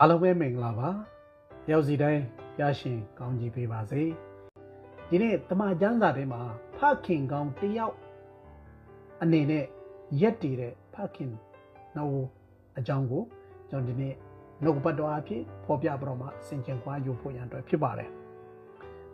အားလုံးပဲမင်္ဂလာပါရောက်စီတိုင်းရရှင်ကောင်းကြီးပေးပါစေဒီနေ့တမန်ကျမ်းစာထဲမှာဖခင်ကောင်းတယောက်အနေနဲ့ရက်တည်တဲ့ဖခင်နော်အကြောင်းကိုကျွန်တော်ဒီနေ့နှုတ်ပတ်တော်အဖြစ်ဖော်ပြပြတော့မှဆင်ခြင်ခွာယူဖို့ရန်အတွက်ဖြစ်ပါတယ်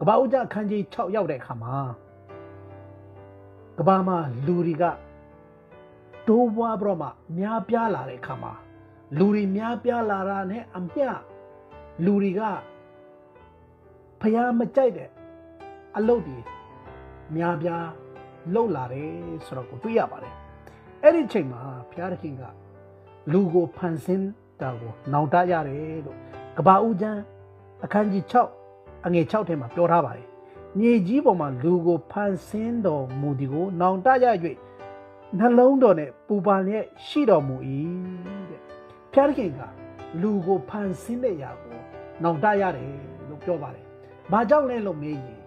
ကပ္ဘာဦးကျအခန်းကြီး6ရောက်တဲ့အခါမှာကမ္ဘာမှာလူတွေကတိုးပွားပြီးတော့မှများပြားလာတဲ့အခါမှာ လူတွေများပြားလာတာနဲ့အမျှလူတွေကဖျားမကြိုက်တဲ့အလုပ်တွေများပြားလှုပ်လာတယ်ဆိုတော့ကိုတွေ့ရပါတယ်အဲ့ဒီချိန်မှာဘုရားသခင်ကလူကိုဖန်ဆင်းတာကိုနောင်တရတယ်လို့ကပ္ပဦးကျမ်းအခန်းကြီး6အငယ်6ထဲမှာပြောထားပါတယ်မြေကြီးပေါ်မှာလူကိုဖန်ဆင်းတော်မူသည်ကို နောင်တရ၍နှလုံးတော်နဲ့ပူပန်လျက်ရှိတော်မူ၏တဲ့ ဖျားခင်ကလူကိုဖန်ဆင်းတဲ့ຢာကိုနောင်တရတယ်လို့ပြောပါတယ်။ဘာကြောင့်လဲလို့မေးရင်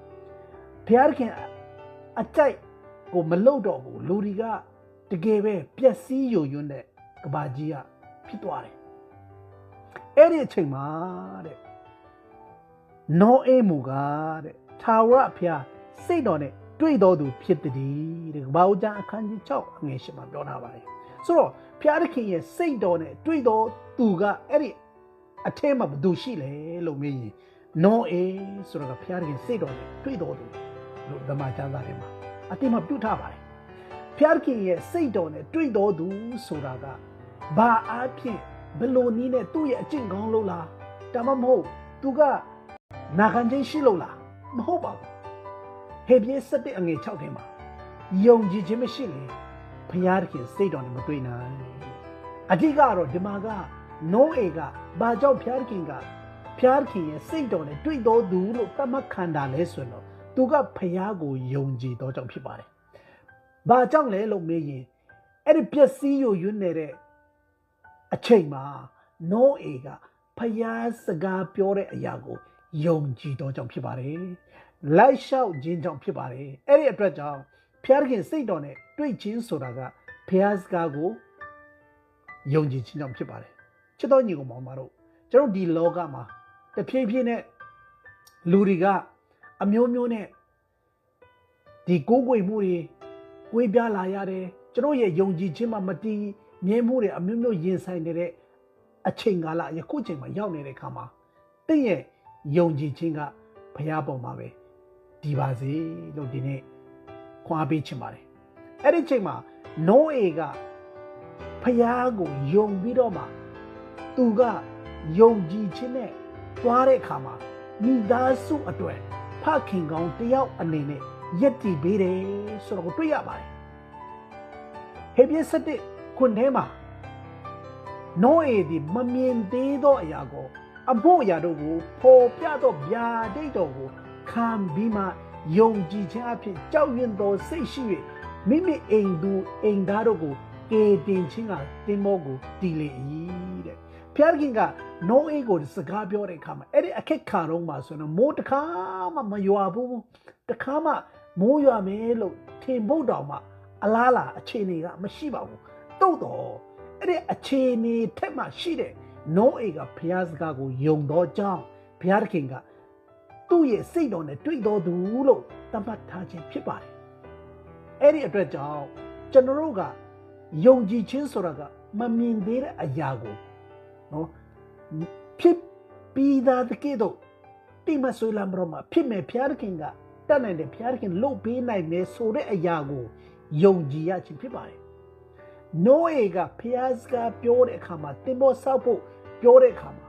ဖျားခင်အကြိုက်ကိုမလုတော့ဘူးလူတွေကတကယ်ပဲပျက်စီးယိုယွန်းတဲ့ကဘာကြီးကဖြစ်သွားတယ်။အဲ့ဒီအချိန်မှာတဲ့နောအေမူကတဲ့ထာဝရဘုရားစိတ်တော်နဲ့တွေ့တော်သူဖြစ်တည်းတဲ့ဘာဦးကျမ်းအခန်းကြီး6အငယ်8မှာပြောထားပါတယ်ဆိုတော့ ဘုရားသခင်ရဲ့စိတ်တော်နဲ့တွေ့တော်သူကအဲ့ဒီအထဲမှာဘယ်သူရှိလဲလို့မေးရင်နောအေဆိုတော့ဘုရားသခင်စိတ်တော်နဲ့တွေ့တော်သူလို့ဓမ္မကျမ်းစာထဲမှာအတိမပြုထားပါတယ်ဘုရားသခင်ရဲ့စိတ်တော်နဲ့တွေ့တော်သူဆိုတာကဘာအားဖြင့်ဘယ်လိုနည်းနဲ့သူ့ရဲ့အကျင့်ကောင်းလို့လားဒါမှမဟုတ်သူကနာခံခြင်းရှိလို့လားမဟုတ်ပါဘူးဟေပြည့်7အငယ်6ထဲမှာယုံကြည်ခြင်းမရှိလေ ဘုရားသခင်စိတ်တော်နဲ့မတွေ့နိုင်အဓိကတော့ဒီမှာကနိုးအေကဘာကြောင့်ဘုရားသခင်ကဘုရားသခင်ရဲ့စိတ်တော်နဲ့တွေ့တော်သူလို့သတ်မှတ်ခံတာလဲဆိုတော့သူကဘုရားကိုယုံကြည်တော်ကြောင့်ဖြစ်ပါတယ်ဘာကြောင့်လဲလို့မေးရင်အဲ့ဒီပျက်စီးယိုယွန်းနေတဲ့အချိန်မှာနိုးအေကဖျားစကားပြောတဲ့အရာကိုယုံကြည်တော်ကြောင့်ဖြစ်ပါတယ်။လိုက်လျှောက်ခြင်းကြောင့်ဖြစ်ပါတယ်။အဲ့ဒီအတွက်ကြောင့် ဖျားခင်စိတ်တော်နဲ့တွေ့ချင်းဆိုတာကဖျားစကားကိုယုံကြည်ခြင်းကြောင့်ဖြစ်ပါတယ်။ချစ်တော်ညီကောင်မောင်မတို့ကျွန်တော်ဒီလောကမှာတဖြည်းဖြည်းနဲ့လူတွေကအမျိုးမျိုးနဲ့ဒီကိုးကွယ်မှုတွေကိုေးပြားလာရတယ်ကျွန်တော်ရဲ့ယုံကြည်ခြင်းမှမတည်မြဲမှုတွေအမျိုးမျိုးရင်ဆိုင်နေတဲ့အချိန်ကာလယခုချိန်မှာရောက်နေတဲ့အခါမှာတင့်ရဲ့ယုံကြည်ခြင်းကဘုရားပေါ်မှာပဲဒီပါစေလို့ဒီနေ့ ခွာပေးချင်ပါတယ်အဲ့ဒီချိန်မှာနိုးအေကဘုရားကိုယုံပြီးတော့မှသူကယုံကြည်ခြင်းနဲ့သွားတဲ့အခါမှာမိသားစုအတွက်ဖခင်ကောင်းတယောက်အနေနဲ့ယက်တည်ပေးတယ်ဆိုတော့တွေ့ရပါတယ်ဟေပြည့်7ခွန်ထဲမှာနိုးအေဒီမမြင်သေးသောအရာကိုအဖို့အရာတို့ကိုပေါ်ပြသောဗျာဒိတ်တော်ကိုခံပြီးမှ ယုံကြည်ခြင်းအဖြစ်ကြောက်ရွံ့သောစိတ်ရှိ၍မိမိအိမ်သူအိမ်သားတို့ကိုကေတင်ခြင်းကတင်မောကိုတည်လေ၏တဲ့ဖျားခင်ကနိုးအေးကိုစကားပြောတဲ့အခါမှာအဲ့ဒီအခက်ခါတော့မှဆိုတော့မိုးတစ်ခါမှမရွာဘူးတစ်ခါမှမိုးရွာမယ်လို့ထင်ဖို့တောင်မှအလားလာအခြေအနေကမရှိပါဘူးတို့တော့အဲ့ဒီအခြေအနေထက်မှရှိတဲ့နိုးအေကဘုရားစကားကိုယုံတော့ကြောင်းဘုရားသခင်က သူ့ရဲ့စိတ်တော်နဲ့တွေ့တော်သူလို့သတ်မှတ်ထားခြင်းဖြစ်ပါတယ်။အဲ့ဒီအတွက်ကြောင့်ကျွန်တော်တို့ကယုံကြည်ခြင်းဆိုတာကမမြင်သေးတဲ့အရာကိုနော်ဖြစ်ပြီးသားတကယ်တော့တိမဆွေလမ်းဘရမှာဖြစ်မဲ့ဘုရားသခင်ကတတ်နိုင်တယ်ဘုရားသခင်လုပ်ပေးနိုင်တယ်ဆိုတဲ့အရာကိုယုံကြည်ရခြင်းဖြစ်ပါတယ်။နိုးအေကဖျားစကားပြောတဲ့အခါမှာတင်ပေါ်ဆောက်ဖို့ပြောတဲ့အခါမှာ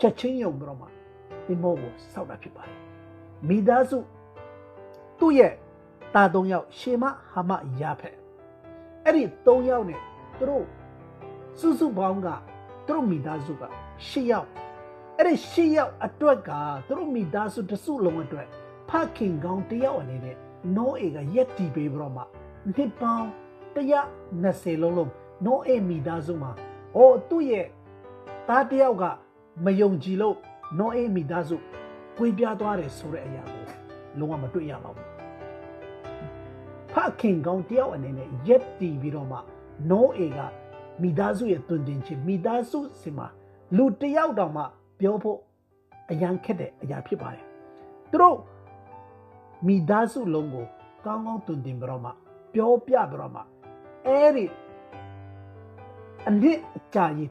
ချက်ချင်းယုံပြီးတော့ မှဒီမောကိုစောက်တာဖြစ်ပါတယ်မိသားစုသူ့ရဲ့တာ၃ယောက်ရှေမဟာမရာဖက်အဲ့ဒီ၃ယောက် ਨੇ သူတို့စုစုပေါင်းကသူတို့မိသားစုက၈ယောက်အဲ့ဒီ၈ယောက်အတွက်ကသူတို့မိသားစုတစုလုံးအတွက်ဖခင်ကောင်းတယောက်အနေနဲ့နောအေကရက်တီပေးပြီးတော့မှနှစ်ပေါင်း120လုံးလုံးနောအေမိသားစုမှာအိုသူ့ရဲ့သားတယောက်ကမယုံကြည်လို့ နောအေးမိသားစုကွေးပြားသွားတယ်ဆိုတဲ့အရာကိုလုံးဝမတွေ့ရပါဘူးဖခင်ကောင်းတယောက်အနေနဲ့ရက်တီပြီးတော့မှနောအေးကမိသားစုရဲ့တွင်တင်ခြင်းမိသားစုစင်မှာလူတစ်ယောက်တောင်မှပြောဖို့အရန်ခက်တဲ့အရာဖြစ်ပါတယ်သူတို့မိသားစုလုံးကိုကောင်းကောင်းတွင်တင်ပြီးတော့မှပြောပြပြီးတော့မှအဲ့ဒီအနည်းအကြာကြီး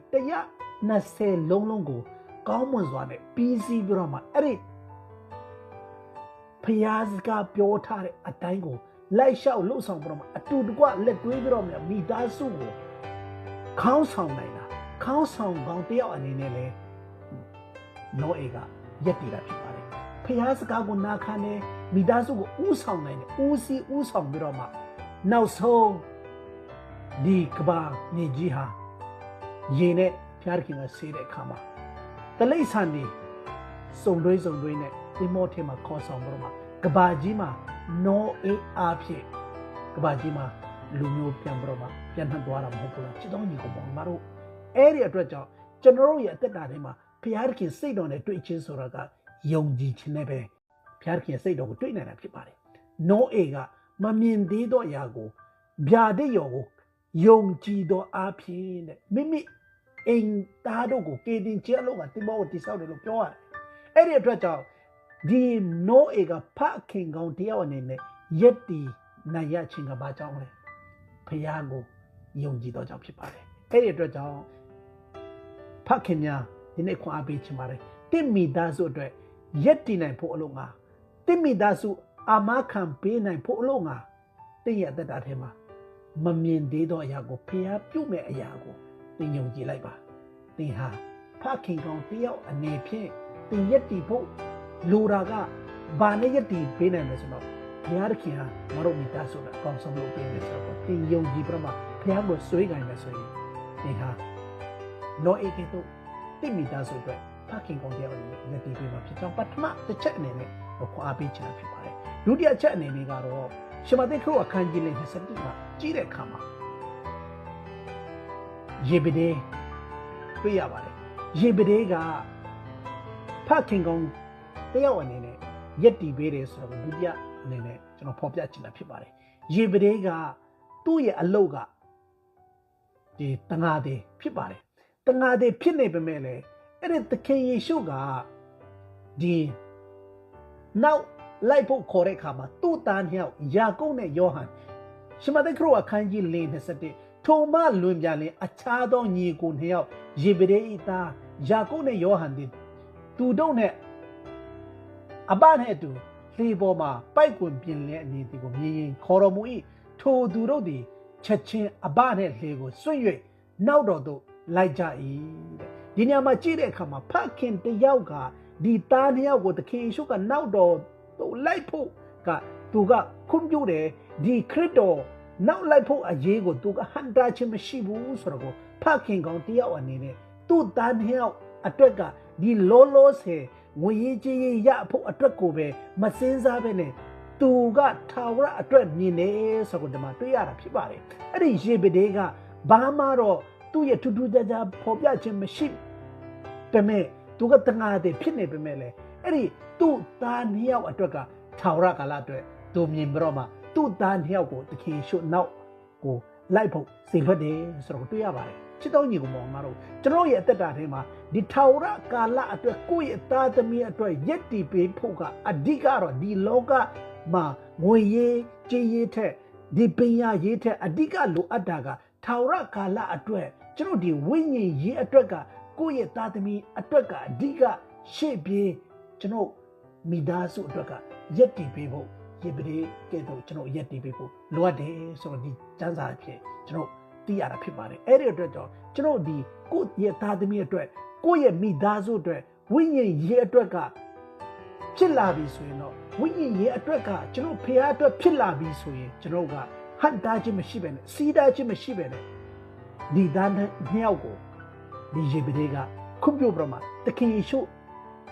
120လုံးလုံးကို ကောင်းမွန်စွာနဲ့ပြီးစီးပြီးတော့မှအဲ့ဒီဖျားစကားပြောထားတဲ့အတိုင်းကိုလိုက်လျှောက်လှုပ်ဆောင်ပြီးတော့မှအတူတကွလက်တွဲပြီးတော့မှမိသားစုကိုခေါင်းဆောင်နိုင်တာခေါင်းဆောင်ကောင်းတယောက်အနေနဲ့လဲနောအေကရက်တည်တာဖြစ်ပါတယ်ဖျားစကားကိုနာခံတယ်မိသားစုကိုဥဆောင်နိုင်တယ်ဦးစီးဥဆောင်ပြီးတော့မှနောက်ဆုံးဒီကဘာမြေကြီးဟာရေနဲ့ဖျားခင်ကဆေးတဲ့အခါမှာ တလိษံနေစုံတွဲစုံတွဲနဲ့ဒီမောထဲမှာခေါ်ဆောင်ပြီးတော့မှကဘာကြီးမှာနောအေးအားဖြင့်ကဘာကြီးမှာလူမျိုးပြန်ပြီးတော့မှပြန်နှံ့သွားတာမဟုတ်ဘူးလားချစ်တော်ညီကောင်မတို့အဲ့ဒီအတွက်ကြောင့်ကျွန်တော်တို့ရဲ့အသက်တာထဲမှာဖျားခင်စိတ်တော်နဲ့တွေ့ချင်းဆိုတာကယုံကြည်ခြင်းနဲ့ပဲဖျားခင်စိတ်တော်ကိုတွေ့နိုင်တာဖြစ်ပါတယ်နောအေကမမြင်သေးသောအရာကိုဗျာဒိတ်ရောကိုယုံကြည်သောအားဖြင့်တဲ့မိမိ အိမ်သားတို့ကိုကေတင်ကျဲလို့ကတင်မောကိုတိဆောက်တယ်လို့ပြောရတယ်အဲ့ဒီအတွက်ကြောင့်ဒီနောအေကဖခင်ကောင်းတယောက်အနေနဲ့ယက်တီနိုင်ရခြင်းကဘာကြောင့်လဲဖျားကိုယုံကြည်သောကြောင့်ဖြစ်ပါတယ်အဲ့ဒီအတွက်ကြောင့်ဖခင်များဒီနေ့ခွန်အားပေးချင်ပါတယ်တင့်မိသားစုအတွက်ရက်တည်နိုင်ဖို့အလို့ငါတင့်မိသားစုအာမခံပေးနိုင်ဖို့အလို့ငါတင့်ရဲ့အသက်တာထဲမှာမမြင်သေးသောအရာကိုဖျားပြုတ်မဲ့အရာကို တင်ယုံကြည်လိုက်ပါတင်ဟာဖခင်ကောင်းတယောက်အနေဖြင့်တင်ရက်တည်ဖို့လိုတာကဘာနဲ့ရက်တည်ပေးနိုင်လဲဆိုတော့ဘုရားသခင်ဟာမတော်မိသားစုနဲ့အကောင်းဆုံးလုပ်ပေးနေဆိုတော့တင်ယုံကြည်ပြမှာဘုရားကိုဆွေးကြိုင်မယ်ဆိုရင်တင်ဟာနောအေကေတို့တင့်မိသားစုအတွက်ဖခင်ကောင်းတယောက်အနေနဲ့ရက်တည်ပေးမှာဖြစ်ကြောင်းပထမတစ်ချက်အနေနဲ့ခွန်အားပေးချင်တာဖြစ်ပါတယ်ဒုတိယချက်အနေနဲ့ကတော့ရှမသိခရုအခန်းကြီးလေး27မှာကြီးတဲ့အခါမှာ ယေဘဒဲတွေ့ရပါတယ်ယေဘဒဲကဖခင်ကောင်းတယောက်အနေနဲ့ယက်တီပေးတယ်ဆိုတော့ဒုတိယအနေနဲ့ကျွန်တော်ဖော်ပြချင်တာဖြစ်ပါတယ်ယေဘဒဲကသူ့ရဲ့အလုတ်ကဒီတငါသေးဖြစ်ပါတယ်တငါသေးဖြစ်နေပေမဲ့လည်းအဲ့ဒီသခင်ယေရှုကဒီနောက်လိုက်ဖို့ခေါ်တဲ့အခါမှာသူ့သားနှစ်ယောက်ယာကုပ်နဲ့ယောဟန်ရှမသက်ခရောအခန်းကြီး၄27 ထိုမလွန်ပြန်လင်အခြားသောညီကိုနှစ်ယောက်ယေဘရေဤသားယာကုပ်နဲ့ယောဟန်သည်သူတို့နဲ့အဘနဲ့အတူလေပေါ်မှာပိုက်ကွင်ပြင်လဲအနေဒီကိုမြင်ရင်ခေါ်တော်မူ၏ထိုသူတို့သည်ချက်ချင်းအဘနဲ့လေကိုစွန့်၍နောက်တော်သို့လိုက်ကြ၏တဲ့ဒီနေရာမှာကြည့်တဲ့အခါမှာဖခင်တယောက်ကဒီသားနှစ်ယောက်ကိုသခင်ယေရှုကနောက်တော်သို့လိုက်ဖို့ကသူကခွင့်ပြုတယ်ဒီခရစ်တော် နောက်လိုက်ဖို့အရေးကိုသူကဟန်တာခြင်းမရှိဘူးဆိုတော့ဖခင်ကောင်တယောက်အနေနဲ့သူ့သားနှစ်ယောက်အတွက်ကဒီလောလောဆယ်ငွေရေးကြေးရေးရဖို့အတွက်ကိုပဲမစင်းစားပဲနဲ့သူကထာဝရအတွက်မြင်နေဆိုတော့ဒီမှာတွေ့ရတာဖြစ်ပါတယ်အဲ့ဒီရေပဒေကဘာမှတော့သူ့ရဲ့ထူးထူးခြားခြားဖော်ပြခြင်းမရှိပေမဲ့သူကတငါတဲ့ဖြစ်နေပေမဲ့လေအဲ့ဒီသူ့သားနှစ်ယောက်အတွက်ကထာဝရကာလအတွက်သူမြင်ပြီးတော့မှ သူ့သားနှစ်ယောက်ကိုတခင်ရှုနောက်ကိုလိုက်ဖို့စေလွှတ်တယ်ဆိုတော့တွေ့ရပါတယ်ချစ်တော်ညီကောင်မတို့ကျွန်တော်ရဲ့အသက်တာထဲမှာဒီထာဝရကာလအတွက်ကိုယ့်ရဲ့သားသမီးအတွက်ယက်တီပေးဖို့ကအဓိကတော့ဒီလောကမှာငွေရေးကြေးရေးထက်ဒီပညာရေးထက်အဓိကလိုအပ်တာကထာဝရကာလအတွက်ကျွန်တော်ဒီဝိညာဉ်ရေးအတွက်ကကိုယ့်ရဲ့သားသမီးအတွက်ကအဓိကရှေ့ပြေးကျွန်တော်မိသားစုအတွက်ကယက်တီပေးဖို့ ယေဘရေကဲ့သို့ကျွန်တော်ယက်တီပေးဖို့လိုအပ်တယ်ဆိုတော့ဒီစံစာအဖြစ်ကျွန်တော်သိရတာဖြစ်ပါတယ်အဲ့ဒီအတွက်ကြောင့်ကျွန်တော်ဒီကိုယ့်ရဲ့သားသမီးအတွက်ကိုယ့်ရဲ့မိသားစုအတွက်ဝိညာဉ်ရေးအတွက်ကဖြစ်လာပြီဆိုရင်တော့ဝိညာဉ်ရေးအတွက်ကကျွန်တော်ဖခင်အတွက်ဖြစ်လာပြီဆိုရင်ကျွန်တော်ကဟန်တာခြင်းမရှိပဲနဲ့စီးတာခြင်းမရှိပဲနဲ့ဒီသားနှစ်ယောက်ကိုဒီယေဘရေကခွင့်ပြုပြမှာတခင်ယေရှု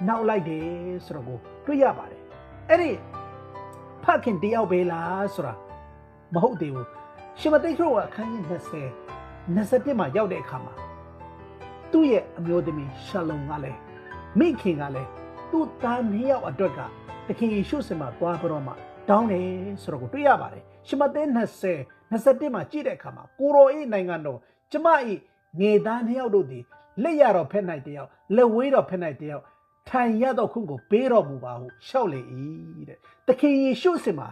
နောက်လိုက်တယ်ဆိုတော့ကိုတွေ့ရပါတယ်အဲ့ဒီဖ ခင်တယောက်ပဲလားဆိုတာမဟုတ်သေးဘူးရှင်မသိခရောကအခန်းကြီး20 21မှာရောက်တဲ့အခါမှာသူ့ရဲ့အမျိုးသမီးရှလုံကလည်းမိခင်ကလည်းသူ့သားနှစ်ယောက်အတွက်ကတခင်ယေရှုစင်မှာသွားပြီးတော့မှတောင်းတယ်ဆိုတော့ကိုတွေ့ရပါတယ်ရှင်မသိ20 21မှာကြည့်တဲ့အခါမှာကိုရောအေးနိုင်ငံတော်ကျမ၏ငေသားနှစ်ယောက်တို့သည်လက်ရတော့ဖက်နိုင်တယောက်လက်ဝေးတော့ဖက်နိုင်တယောက် ထိုင်ရတော့ခုကိုပေးတော်မူပါဟုရှောက်လေ၏တဲ့သခင်ယေရှုစင်မှာ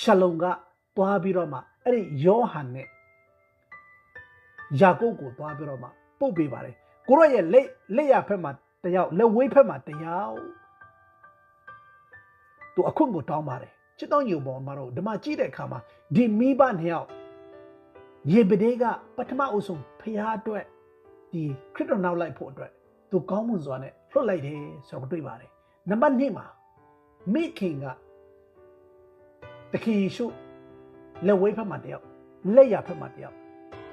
ရှလုံကတွားပြီးတော့မှအဲ့ဒီယောဟန်နဲ့ယာကုပ်ကိုတွားပြီးတော့မှပုတ်ပေးပါတယ်ကိုရောရဲ့လက်လက်ရဖက်မှာတယောက်လက်ဝေးဖက်မှာတယောက်သူအခွင့်ကိုတောင်းပါတယ်ချစ်တော်ညုံပေါ်မှာတော့ဓမ္မကြည့်တဲ့အခါမှာဒီမိဘနှစ်ယောက်ယေဗဒေကပထမအုပ်ဆုံးဖျားအတွက်ဒီခရစ်တော်နောက်လိုက်ဖို့အတွက် သူကောင်းမွန်စွာနဲ့လွတ်လိုက်တယ်ဆိုတော့တွေ့ပါတယ်နံပါတ်2မှာမိခင်ကတခင်ယေရှုလက်ဝဲဖက်မှာတယောက်လက်ရဖက်မှာတယောက်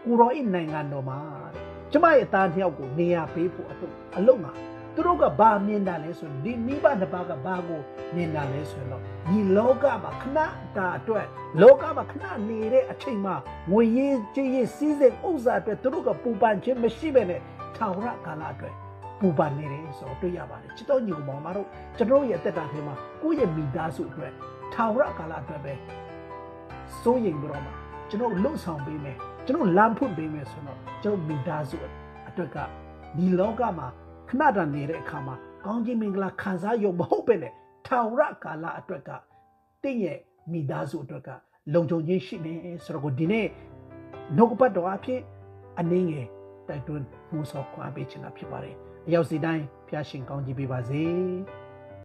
ကိုရောဤနိုင်ငံတော်မှာတဲ့ကျမရဲ့သားတစ်ယောက်ကိုနေရာပေးဖို့အလုပ်အလုပ်မှာသူတို့ကဘာမြင်တာလဲဆိုရင်ဒီမိဘတစ်ပါးကဘာကိုမြင်တာလဲဆိုရင်တော့ဒီလောကမှာခဏတာအတွက်လောကမှာခဏနေတဲ့အချိန်မှာငွေရေးကြေးရေးစီးစိမ်ဥစ္စာအတွက်သူတို့ကပူပန်ခြင်းမရှိဘဲနဲ့ထာဝရကာလအတွက် ပူပန်နေတယ်ဆိုတော့တွေ့ရပါတယ်ချစ်တော်ညီကောင်မတို့ကျွန်တော်ရဲ့တက်တာထဲမှာကိုယ့်ရဲ့မိသားစုအတွက်ထာဝရကာလအတွက်ပဲစိုးရိမ်ပြီးတော့မှကျွန်တော်လှုပ်ဆောင်ပေးမယ်ကျွန်တော်လမ်းဖွင့်ပေးမယ်ဆိုတော့ကျွန်တော်မိသားစုအတွက်ကဒီလောကမှာခဏတာနေတဲ့အခါမှာကောင်းခြင်းမင်္ဂလာခံစားရုံမဟုတ်ပဲနဲ့ထာဝရကာလအတွက်ကတင့်ရဲ့မိသားစုအတွက်ကလုံခြုံခြင်းရှိနေဆိုတော့ဒီနေ့နှုတ်ကပတ်တော်အဖြစ်အနည်းငယ်တိုက်တွန်းမှုဆောင်ခွာပေးချင်တာဖြစ်ပါတယ် အရောက်စီတိုင်းဖျားရှင်ကောင်းကြီးပေးပါစေ။